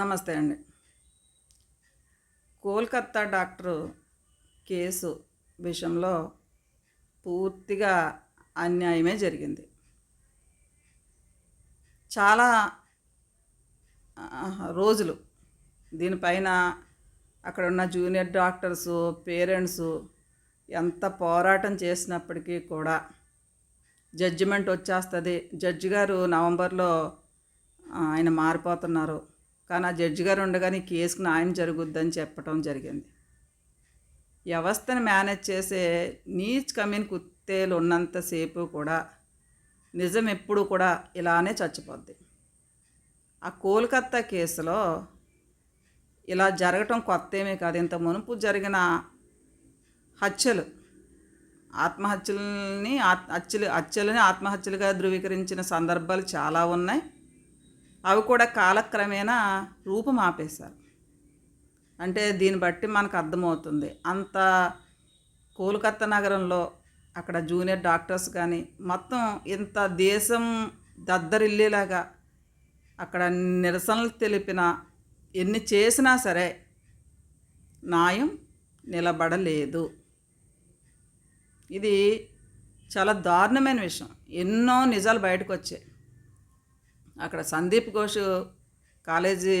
నమస్తే అండి. Kolkata doctor case విషయంలో పూర్తిగా అన్యాయమే జరిగింది. చాలా రోజులు దీనిపైన అక్కడ ఉన్న జూనియర్ డాక్టర్స్ పేరెంట్స్ ఎంత పోరాటం చేసినప్పటికీ కూడా జడ్జిమెంట్ వచ్చేస్తుంది. జడ్జి గారు నవంబర్లో ఆయన మారిపోతున్నారు. కానీ ఆ జడ్జి గారు ఉండగానే నీ కేసుకు న్యాయం జరుగుద్దని చెప్పడం జరిగింది. వ్యవస్థను మేనేజ్ చేసే నీచ్ కమీన్ కుత్తేలు ఉన్నంతసేపు కూడా నిజం ఎప్పుడు కూడా ఇలానే చచ్చిపోద్ది. ఆ కోల్కత్తా కేసులో ఇలా జరగటం కొత్త ఏమీ కాదు. ఇంత మునుపు జరిగిన హత్యలు ఆత్మహత్యలని ఆత్ హత్యలు హత్యలని ఆత్మహత్యలుగా ధృవీకరించిన సందర్భాలు చాలా ఉన్నాయి. అవి కూడా కాలక్రమేణా రూపం ఆపేశారు. అంటే దీన్ని బట్టి మనకు అర్థమవుతుంది. అంత కోల్కత్తా నగరంలో అక్కడ జూనియర్ డాక్టర్స్ కానీ మొత్తం ఇంత దేశం దద్దరిల్లేలాగా అక్కడ నిరసనలు తెలిపిన ఎన్ని చేసినా సరే న్యాయం నిలబడలేదు. ఇది చాలా దారుణమైన విషయం. ఎన్నో నిజాలు బయటకు వచ్చాయి అక్కడ సందీప్ ఘోష్ కాలేజీ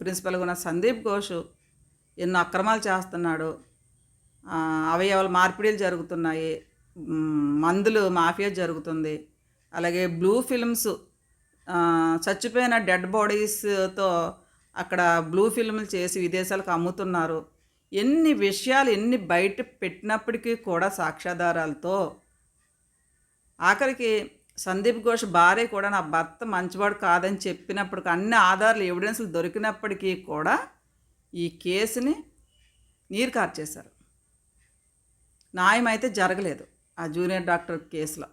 ప్రిన్సిపల్గా ఉన్న సందీప్ ఘోష్ ఎన్నో అక్రమాలు చేస్తున్నాడు. అవయవాల మార్పిడిలు జరుగుతున్నాయి. మందులు మాఫియా జరుగుతుంది. అలాగే బ్లూ ఫిల్మ్స్ చచ్చిపోయిన డెడ్ బాడీస్తో అక్కడ బ్లూ ఫిల్మ్లు చేసి విదేశాలకు అమ్ముతున్నారు. ఎన్ని విషయాలు ఎన్ని బయట పెట్టినప్పటికీ కూడా సాక్ష్యాధారాలతో ఆఖరికి సందీప్ ఘోష్ భార్య కూడా నా భర్త మంచివాడు కాదని చెప్పినప్పటికి అన్ని ఆధారాలు ఎవిడెన్స్లు దొరికినప్పటికీ కూడా ఈ కేసుని నీరు కార్చేశారు న్యాయం అయితే జరగలేదు ఆ జూనియర్ డాక్టర్ కేసులో.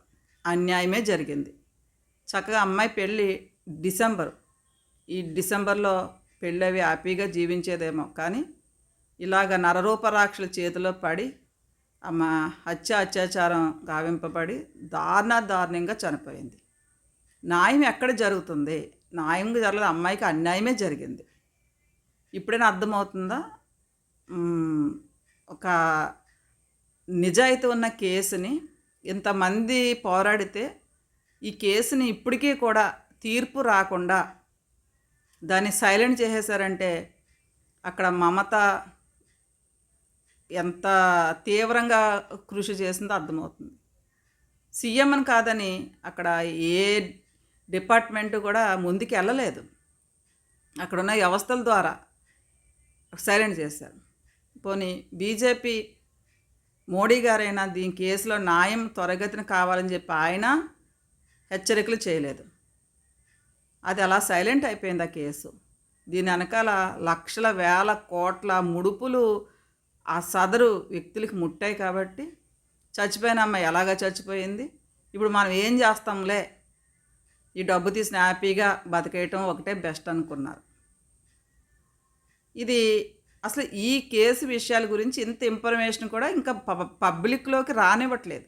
అన్యాయమే జరిగింది. చక్కగా అమ్మాయి పెళ్ళి డిసెంబర్. ఈ డిసెంబర్లో పెళ్ళి అవి హ్యాపీగా జీవించేదేమో కానీ ఇలాగ నరరూపరాక్షల చేతిలో పడి ఆమె హత్య అత్యాచారం గావింపబడి దారుణ దారుణంగా చనిపోయింది. న్యాయం ఎక్కడ జరుగుతుంది? న్యాయం జరగలేదు అమ్మాయికి అన్యాయమే జరిగింది. ఇప్పుడైనా అర్థమవుతుందా? ఒక నిజాయితీ ఉన్న కేసుని ఇంతమంది పోరాడితే ఈ కేసుని ఇప్పటికీ కూడా తీర్పు రాకుండా దాన్ని సైలెంట్ చేసేసారంటే అక్కడ మమత ఎంత తీవ్రంగా కృషి చేసిందో అర్థమవుతుంది. సీఎంని కాదని అక్కడ ఏ డిపార్ట్మెంట్ కూడా ముందుకు వెళ్ళలేదు. అక్కడున్న వ్యవస్థల ద్వారా సైలెంట్ చేశారు. పోనీ బీజేపీ మోడీ గారైనా దీని కేసులో న్యాయం త్వరగతిన కావాలని చెప్పి ఆయన హెచ్చరికలు చేయలేదు. అది అలా సైలెంట్ అయిపోయింది ఆ కేసు. దీని వెనకాల లక్షల వేల కోట్ల ముడుపులు ఆ సదరు వ్యక్తులకి ముట్టాయి కాబట్టి చచ్చిపోయిన అమ్మాయి ఎలాగ చచ్చిపోయింది? ఇప్పుడు మనం ఏం చేస్తాంలే? ఈ డబ్బు తీసిన హ్యాపీగా బతికేయటం ఒకటే బెస్ట్ అనుకున్నారు. ఇది అసలు ఈ కేసు విషయాల గురించి ఇంత ఇన్ఫర్మేషన్ కూడా ఇంకా పబ్ పబ్లిక్లోకి రానివ్వట్లేదు.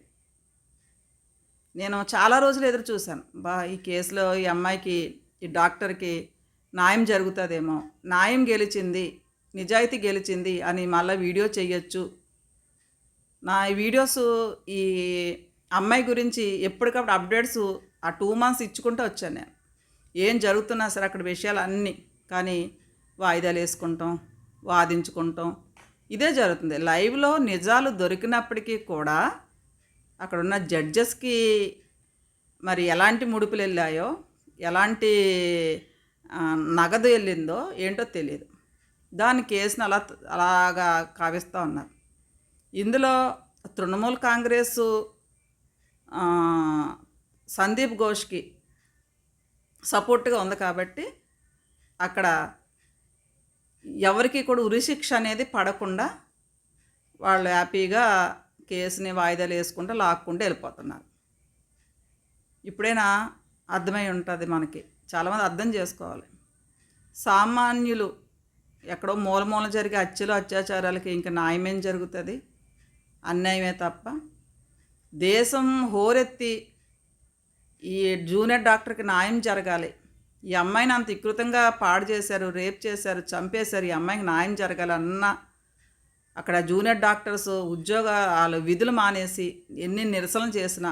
నేను చాలా రోజులు ఎదురు చూశాను. బా ఈ కేసులో ఈ అమ్మాయికి ఈ డాక్టర్కి న్యాయం జరుగుతుందేమో న్యాయం గెలిచింది నిజాయితీ గెలిచింది అని మళ్ళీ వీడియో చేయొచ్చు. నా ఈ వీడియోస్ ఈ అమ్మాయి గురించి ఎప్పటికప్పుడు అప్డేట్స్ ఆ టూ మంత్స్ ఇచ్చుకుంటూ వచ్చాను నేను. ఏం జరుగుతున్నా సరే అక్కడ విషయాలు అన్నీ కానీ వాయిదాలు వేసుకుంటాం వాదించుకుంటాం. ఇదే జరుగుతుంది. లైవ్లో నిజాలు దొరికినప్పటికీ కూడా అక్కడ ఉన్న జడ్జెస్కి మరి ఎలాంటి ముడుపులు వెళ్ళాయో ఎలాంటి నగదు వెళ్ళిందో ఏంటో తెలియదు. దాని కేసును అలా అలాగా కావిస్తూ ఉన్నారు. ఇందులో తృణమూల్ కాంగ్రెస్ సందీప్ ఘోష్కి సపోర్ట్గా ఉంది కాబట్టి అక్కడ ఎవరికి కూడా ఉరిశిక్ష అనేది పడకుండా వాళ్ళు హ్యాపీగా కేసుని వాయిదాలు వేసుకుంటూ లాక్కుంటూ వెళ్ళిపోతున్నారు. ఇప్పుడైనా అర్థమై ఉంటుంది మనకి. చాలామంది అర్థం చేసుకోవాలి. సామాన్యులు ఎక్కడో మూల మూల జరిగే హత్యలు అత్యాచారాలకి ఇంకా న్యాయమేం జరుగుతుంది? అన్యాయమే తప్ప. దేశం హోరెత్తి ఈ జూనియర్ డాక్టర్కి న్యాయం జరగాలి. ఈ అమ్మాయిని అంత వికృతంగా పాడు చేశారు రేప్ చేశారు చంపేశారు ఈ అమ్మాయికి న్యాయం జరగాలి అన్న అక్కడ జూనియర్ డాక్టర్స్ ఉద్యోగ వాళ్ళు విధులు మానేసి ఎన్ని నిరసనలు చేసినా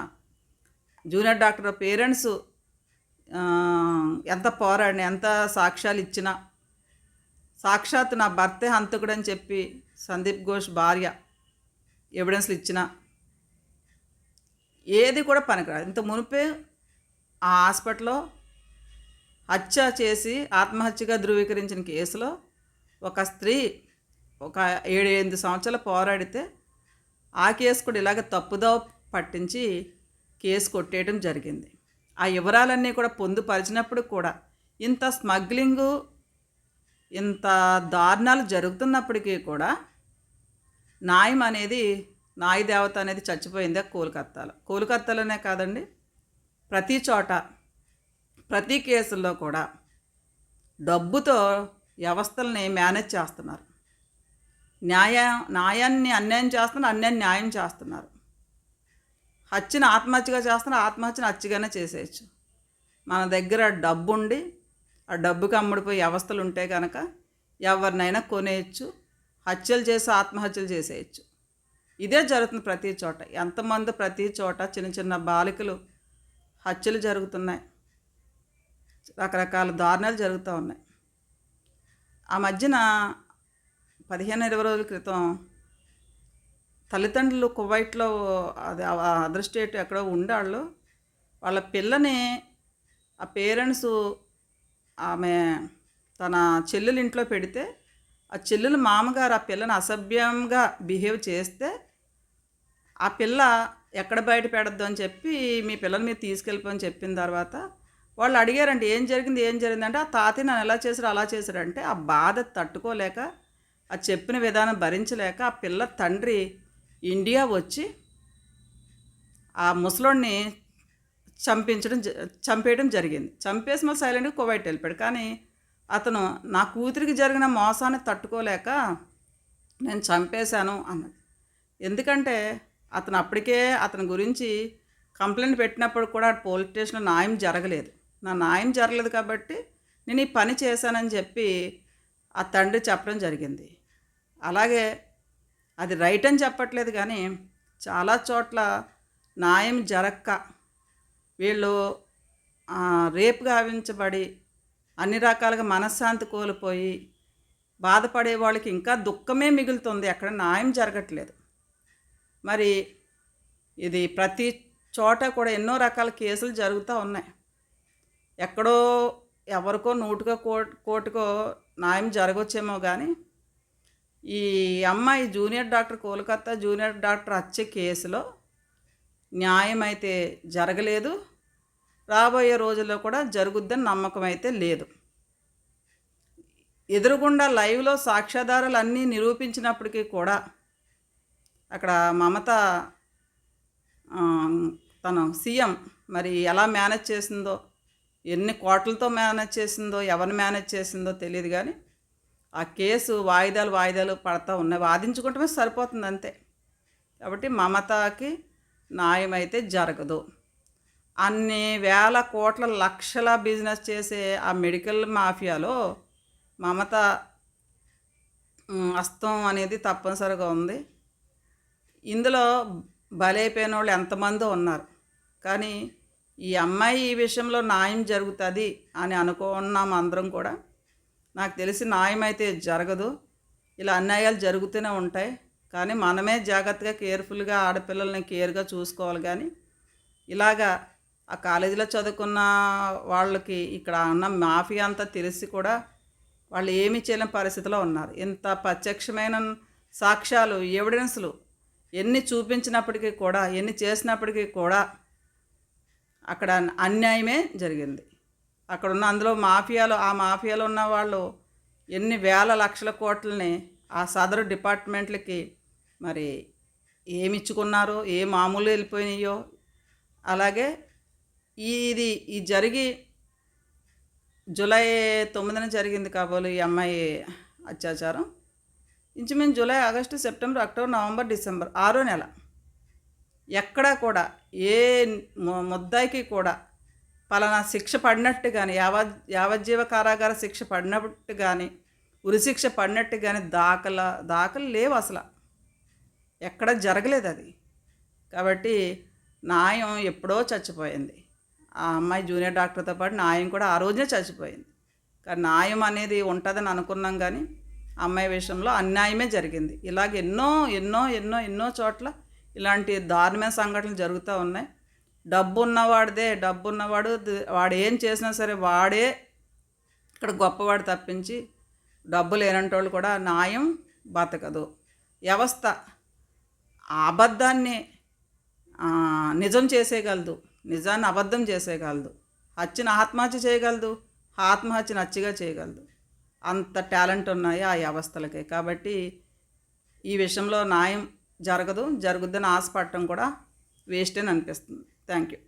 జూనియర్ డాక్టర్ పేరెంట్స్ ఎంత పోరాడిన ఎంత సాక్ష్యాలు ఇచ్చినా సాక్షాత్ నా భర్తే హంతకుడు అని చెప్పి సందీప్ ఘోష్ భార్య ఎవిడెన్స్లు ఇచ్చిన ఏది కూడా పనికిరాదు. ఇంత మునిపే ఆ హాస్పిటల్లో హత్య చేసి ఆత్మహత్యగా ధృవీకరించిన కేసులో ఒక స్త్రీ ఒక ఏడు ఎనిమిది సంవత్సరాలు పోరాడితే ఆ కేసు కూడా ఇలాగ తప్పుదో పట్టించి కేసు కొట్టేయడం జరిగింది. ఆ వివరాలన్నీ కూడా పొందుపరిచినప్పుడు కూడా ఇంత స్మగ్లింగు ఇంత దారుణాలు జరుగుతున్నప్పటికీ కూడా న్యాయం అనేది నాయి దేవత అనేది చచ్చిపోయింది కోల్కత్తాలో కోల్కత్తాలోనే కాదండి ప్రతి చోట ప్రతి కేసుల్లో కూడా డబ్బుతో వ్యవస్థల్ని మేనేజ్ చేస్తున్నారు. న్యాయ న్యాయాన్ని అన్యాయం చేస్తున్నారు అన్యాయం న్యాయం చేస్తున్నారు. హత్యను ఆత్మహత్యగా చేస్తున్నారు ఆత్మహత్యను హత్యగానే చేసేయచ్చు. మన దగ్గర డబ్బు ఉండి ఆ డబ్బుకి అమ్ముడిపోయే అవస్థలు ఉంటే కనుక ఎవరినైనా కొనేయచ్చు హత్యలు చేసి ఆత్మహత్యలు చేసేయచ్చు. ఇదే జరుగుతుంది ప్రతి చోట. ఎంతమంది ప్రతి చోట చిన్న చిన్న బాలికలు హత్యలు జరుగుతున్నాయి. రకరకాల దారుణాలు జరుగుతూ ఉన్నాయి. ఆ మధ్యన పదిహేను ఇరవై రోజుల క్రితం తల్లిదండ్రులు కువైట్లో అది అదర్ స్టేట్ ఎక్కడో ఉండాళ్ళు వాళ్ళ పిల్లని ఆ పేరెంట్స్ ఆమె తన చెల్లెల ఇంట్లో పెడితే ఆ చెల్లెల మామగారు ఆ పిల్లని అసభ్యంగా బిహేవ్ చేస్తే ఆ పిల్ల ఎక్కడ బయట పెడద్దు అని చెప్పి మీ పిల్లని మీరు తీసుకెళ్ళిపోని చెప్పిన తర్వాత వాళ్ళు అడిగారంటే ఏం జరిగింది ఏం జరిగింది? అంటే ఆ తాతయ్య నన్ను ఎలా చేశారు అలా చేశారంటే ఆ బాధ తట్టుకోలేక ఆ చెప్పిన విధానం భరించలేక ఆ పిల్ల తండ్రి ఇండియా వచ్చి ఆ ముసలోడిని చంపించడం చంపేయడం జరిగింది. చంపేసి మళ్ళీ సైలెంట్గా కువైట్ వెళ్ళిపోయాడు. కానీ అతను నా కూతురికి జరిగిన మోసాన్ని తట్టుకోలేక నేను చంపేశాను అన్నది. ఎందుకంటే అతను అప్పటికే అతని గురించి కంప్లైంట్ పెట్టినప్పుడు కూడా పోలీస్ స్టేషన్లో న్యాయం జరగలేదు. నా న్యాయం జరగలేదు కాబట్టి నేను ఈ పని చేశానని చెప్పి ఆ తండ్రి చెప్పడం జరిగింది. అలాగే అది రైట్ అని చెప్పట్లేదు కానీ చాలా చోట్ల న్యాయం జరక్క వీళ్ళు రేపు గావించబడి అన్ని రకాలుగా మనశ్శాంతి కోల్పోయి బాధపడే వాళ్ళకి ఇంకా దుఃఖమే మిగులుతుంది. అక్కడ న్యాయం జరగట్లేదు. మరి ఇది ప్రతి చోట కూడా ఎన్నో రకాల కేసులు జరుగుతూ ఉన్నాయి. ఎక్కడో ఎవరికో నూటుగా కోట్ కోటికో న్యాయం జరగవచ్చేమో కానీ ఈ అమ్మాయి junior doctor Kolkata junior doctor వచ్చే కేసులో న్యాయం అయితే జరగలేదు. రాబోయే రోజుల్లో కూడా జరుగుద్దని నమ్మకం అయితే లేదు. ఎదురుగుండా లైవ్లో సాక్ష్యాధారాలు అన్నీ నిరూపించినప్పటికీ కూడా అక్కడ మమత తను సీఎం మరి ఎలా మేనేజ్ చేసిందో ఎన్ని కోట్లతో మేనేజ్ చేసిందో ఎవరిని మేనేజ్ చేసిందో తెలియదు కానీ ఆ కేసు వాయిదాలు వాయిదాలు పడతా ఉన్నాయి. వాదించుకుంటమే సరిపోతుంది అంతే. కాబట్టి మమతకి న్యాయం అయితే జరగదు. అన్ని వేల కోట్ల లక్షల బిజినెస్ చేసే ఆ మెడికల్ మాఫియాలో మమత అస్తం హస్తం అనేది తప్పనిసరిగా ఉంది. ఇందులో బలైపోయిన వాళ్ళు ఎంతమందో ఉన్నారు. కానీ ఈ అమ్మాయి ఈ విషయంలో న్యాయం జరుగుతుంది అని అనుకున్నాం అందరం కూడా. నాకు తెలిసి న్యాయం అయితే జరగదు. ఇలా అన్యాయాలు జరుగుతూనే ఉంటాయి. కానీ మనమే జాగ్రత్తగా కేర్ఫుల్గా ఆడపిల్లల్ని కేర్గా చూసుకోవాలి కానీ ఇలాగా ఆ కాలేజీలో చదువుకున్న వాళ్ళకి ఇక్కడ ఉన్న మాఫియా అంతా తెలిసి కూడా వాళ్ళు ఏమీ చేయలేని పరిస్థితిలో ఉన్నారు. ఇంత ప్రత్యక్షమైన సాక్ష్యాలు ఎవిడెన్స్లు ఎన్ని చూపించినప్పటికీ కూడా ఎన్ని చేసినప్పటికీ కూడా అక్కడ అన్యాయమే జరిగింది. అక్కడ ఉన్న అందులో మాఫియాలు ఆ మాఫియాలో ఉన్న వాళ్ళు ఎన్ని వేల లక్షల కోట్లని ఆ సదరు డిపార్ట్మెంట్లకి మరి ఏమిచ్చుకున్నారో ఏ మామూలు వెళ్ళిపోయినాయో. అలాగే ఇది ఈ జరిగి జూలై తొమ్మిదిన జరిగింది కాబోలు ఈ అమ్మాయి అత్యాచారం. ఇంచుమించు July August September October November December ఆరో నెల. ఎక్కడా కూడా ఏ ము- ముద్దాయికి కూడా పలానా శిక్ష పడినట్టు కానీ యావ యావజ్జీవ కారాగార శిక్ష పడినట్టు కానీ ఉరిశిక్ష పడినట్టు కానీ దాఖల దాఖలు లేవు అసలు. ఎక్కడ జరగలేదు అది. కాబట్టి న్యాయం ఎప్పుడో చచ్చిపోయింది. ఆ అమ్మాయి జూనియర్ డాక్టర్తో పాటు న్యాయం కూడా ఆ రోజే చచ్చిపోయింది. కానీ న్యాయం అనేది ఉంటుందని అనుకున్నాం కానీ అమ్మాయి విషయంలో అన్యాయమే జరిగింది. ఇలాగ ఎన్నో ఎన్నో ఎన్నో ఎన్నో చోట్ల ఇలాంటి దారుణమైన సంఘటనలు జరుగుతూ ఉన్నాయి. డబ్బు ఉన్నవాడిదే డబ్బు ఉన్నవాడు వాడు ఏం చేసినా సరే వాడే ఇక్కడ గొప్పవాడు తప్పించి డబ్బు లేనంటోళ్ళు కూడా న్యాయం బతకదు. వ్యవస్థ అబద్ధాన్ని నిజం చేసేయగలదు. నిజాన్ని అబద్ధం చేసేయగలదు. హత్యను ఆత్మహత్య చేయగలదు. ఆత్మహత్యను హత్యగా చేయగలదు. అంత టాలెంట్ ఉన్నాయి ఆ వ్యవస్థలకే కాబట్టి ఈ విషయంలో న్యాయం జరగదు. జరుగుద్దని ఆశపడటం కూడా వేస్ట్ అని అనిపిస్తుంది థ్యాంక్ యూ